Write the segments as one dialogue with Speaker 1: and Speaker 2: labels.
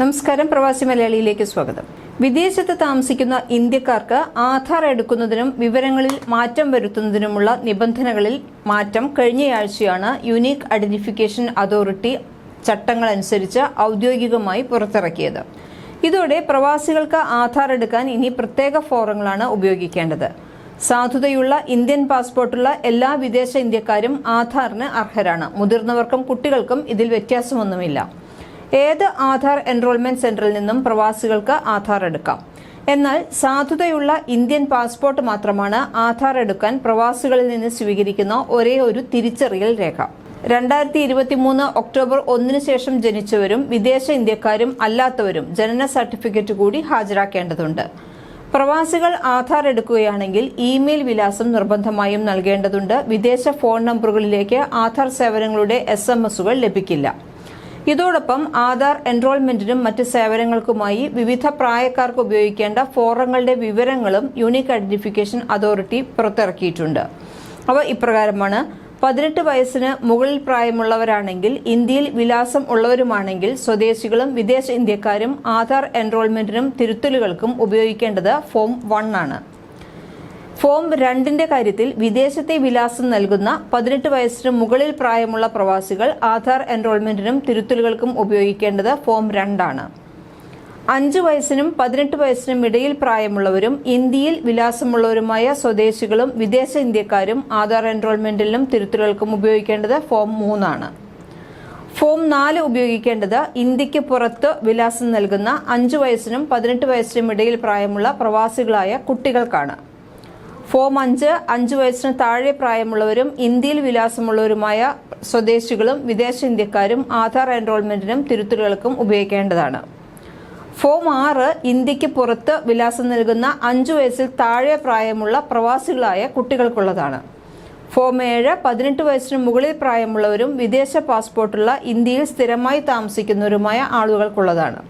Speaker 1: നമസ്കാരം പ്രവാസി മലയാളിയിലേക്ക് സ്വാഗതം. വിദേശത്ത് താമസിക്കുന്ന ഇന്ത്യക്കാർക്ക് ആധാർ എടുക്കുന്നതിനും വിവരങ്ങളിൽ മാറ്റം വരുത്തുന്നതിനുമുള്ള നിബന്ധനകളിൽ മാറ്റം കഴിഞ്ഞയാഴ്ചയാണ് യുണീക്ക് ഐഡന്റിഫിക്കേഷൻ അതോറിറ്റി ചട്ടങ്ങളനുസരിച്ച് ഔദ്യോഗികമായി പുറത്തിറക്കിയത്. ഇതോടെ പ്രവാസികൾക്ക് ആധാർ എടുക്കാൻ ഇനി പ്രത്യേക ഫോറങ്ങളാണ് ഉപയോഗിക്കേണ്ടത്. സാധുതയുള്ള ഇന്ത്യൻ പാസ്പോർട്ടുള്ള എല്ലാ വിദേശ ഇന്ത്യക്കാരും ആധാറിന് അർഹരാണ്. മുതിർന്നവർക്കും കുട്ടികൾക്കും ഇതിൽ വ്യത്യാസമൊന്നുമില്ല. ഏത് ആധാർ എൻറോൾമെന്റ് സെന്ററിൽ നിന്നും പ്രവാസികൾക്ക് ആധാർ എടുക്കാം? എന്നാൽ സാധുതയുള്ള ഇന്ത്യൻ പാസ്പോർട്ട് മാത്രമാണ് ആധാർ എടുക്കാൻ പ്രവാസികളിൽ നിന്ന് സ്വീകരിക്കുന്ന ഒരേ ഒരു തിരിച്ചറിയൽ രേഖ. രണ്ടായിരത്തി ഇരുപത്തി മൂന്ന് ഒക്ടോബർ ഒന്നിനു ശേഷം ജനിച്ചവരും വിദേശ ഇന്ത്യക്കാരും അല്ലാത്തവരും ജനന സർട്ടിഫിക്കറ്റ് കൂടി ഹാജരാക്കേണ്ടതുണ്ട്. പ്രവാസികൾ ആധാർ എടുക്കുകയാണെങ്കിൽ ഇമെയിൽ വിലാസം നിർബന്ധമായും നൽകേണ്ടതുണ്ട്. വിദേശ ഫോൺ നമ്പറുകളിലേക്ക് ആധാർ സേവനങ്ങളുടെ എസ് ലഭിക്കില്ല. ഇതോടൊപ്പം ആധാർ എൻറോൾമെന്റിനും മറ്റ് സേവനങ്ങൾക്കുമായി വിവിധ പ്രായക്കാർക്ക് ഉപയോഗിക്കേണ്ട ഫോറങ്ങളുടെ വിവരങ്ങളും യൂണിക് ഐഡന്റിഫിക്കേഷൻ അതോറിറ്റി പുറത്തിറക്കിയിട്ടുണ്ട്. അവ ഇപ്രകാരമാണ്. പതിനെട്ട് വയസ്സിന് മുകളിൽ പ്രായമുള്ളവരാണെങ്കിൽ ഇന്ത്യയിൽ വിലാസം ഉള്ളവരുമാണെങ്കിൽ സ്വദേശികളും വിദേശ ഇന്ത്യക്കാരും ആധാർ എൻറോൾമെന്റിനും തിരുത്തലുകൾക്കും ഉപയോഗിക്കേണ്ടത് ഫോം വൺ ആണ്. ഫോം രണ്ടിന്റെ കാര്യത്തിൽ വിദേശത്തെ വിലാസം നൽകുന്ന പതിനെട്ട് വയസ്സിന് മുകളിൽ പ്രായമുള്ള പ്രവാസികൾ ആധാർ എൻറോൾമെന്റിനും തിരുത്തലുകൾക്കും ഉപയോഗിക്കേണ്ടത് ഫോം രണ്ടാണ്. അഞ്ച് വയസ്സിനും പതിനെട്ട് വയസ്സിനും ഇടയിൽ പ്രായമുള്ളവരും ഇന്ത്യയിൽ വിലാസമുള്ളവരുമായ സ്വദേശികളും വിദേശ ഇന്ത്യക്കാരും ആധാർ എൻറോൾമെന്റിലും തിരുത്തലുകൾക്കും ഉപയോഗിക്കേണ്ടത് ഫോം മൂന്നാണ്. ഫോം നാല് ഉപയോഗിക്കേണ്ടത് ഇന്ത്യയ്ക്ക് പുറത്ത് വിലാസം നൽകുന്ന അഞ്ചു വയസ്സിനും പതിനെട്ട് വയസ്സിനും ഇടയിൽ പ്രായമുള്ള പ്രവാസികളായ കുട്ടികൾക്കാണ്. ഫോം അഞ്ച് അഞ്ചു വയസ്സിന് താഴെ പ്രായമുള്ളവരും ഇന്ത്യയിൽ വിലാസമുള്ളവരുമായ സ്വദേശികളും വിദേശ ഇന്ത്യക്കാരും ആധാർ എൻറോൾമെന്റിനും തിരുത്തലുകൾക്കും ഉപയോഗിക്കേണ്ടതാണ്. ഫോം ആറ് ഇന്ത്യയ്ക്ക് പുറത്ത് വിലാസം നൽകുന്ന അഞ്ചു വയസ്സിൽ താഴെ പ്രായമുള്ള പ്രവാസികളായ കുട്ടികൾക്കുള്ളതാണ്. ഫോം ഏഴ് പതിനെട്ട് വയസ്സിന് മുകളിൽ പ്രായമുള്ളവരും വിദേശ പാസ്പോർട്ടുള്ള ഇന്ത്യയിൽ സ്ഥിരമായി താമസിക്കുന്നവരുമായ ആളുകൾക്കുള്ളതാണ്.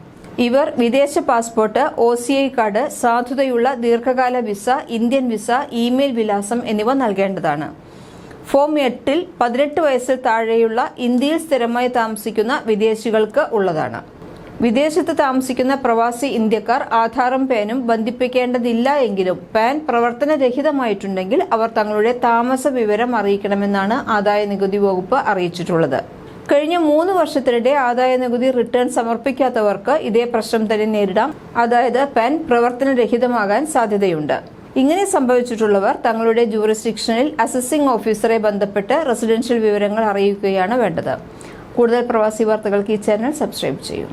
Speaker 1: ഇവർ വിദേശ passport O C I card സാധുതയുള്ള ദീർഘകാല വിസ ഇന്ത്യൻ വിസ ഇമെയിൽ വിലാസം എന്നിവ നൽകേണ്ടതാണ്. ഫോം എട്ടിൽ പതിനെട്ട് വയസ്സിൽ താഴെയുള്ള ഇന്ത്യയിൽ സ്ഥിരമായി താമസിക്കുന്ന വിദേശികൾക്ക് ഉള്ളതാണ്. വിദേശത്ത് താമസിക്കുന്ന പ്രവാസി ഇന്ത്യക്കാർ ആധാറും പാനും ബന്ധിപ്പിക്കേണ്ടതില്ല എങ്കിലും പാൻ പ്രവർത്തനരഹിതമായിട്ടുണ്ടെങ്കിൽ അവർ തങ്ങളുടെ താമസ വിവരം അറിയിക്കണമെന്നാണ് ആദായ നികുതി വകുപ്പ് അറിയിച്ചിട്ടുള്ളത്. കഴിഞ്ഞ മൂന്ന് വർഷത്തിനിടെ ആദായ നികുതി റിട്ടേൺ സമർപ്പിക്കാത്തവർക്ക് ഇതേ പ്രശ്നം തന്നെ നേരിടാം. അതായത് പാൻ പ്രവർത്തനരഹിതമാകാൻ സാധ്യതയുണ്ട്. ഇങ്ങനെ സംഭവിച്ചിട്ടുള്ളവർ തങ്ങളുടെ ജൂറിസ്ഡിക്ഷനിൽ അസസിംഗ് ഓഫീസറെ ബന്ധപ്പെട്ട് റെസിഡൻഷ്യൽ വിവരങ്ങൾ അറിയിക്കുകയാണ് വേണ്ടത്. കൂടുതൽ പ്രവാസി വാർത്തകൾക്ക് ഈ ചാനൽ സബ്സ്ക്രൈബ് ചെയ്യും.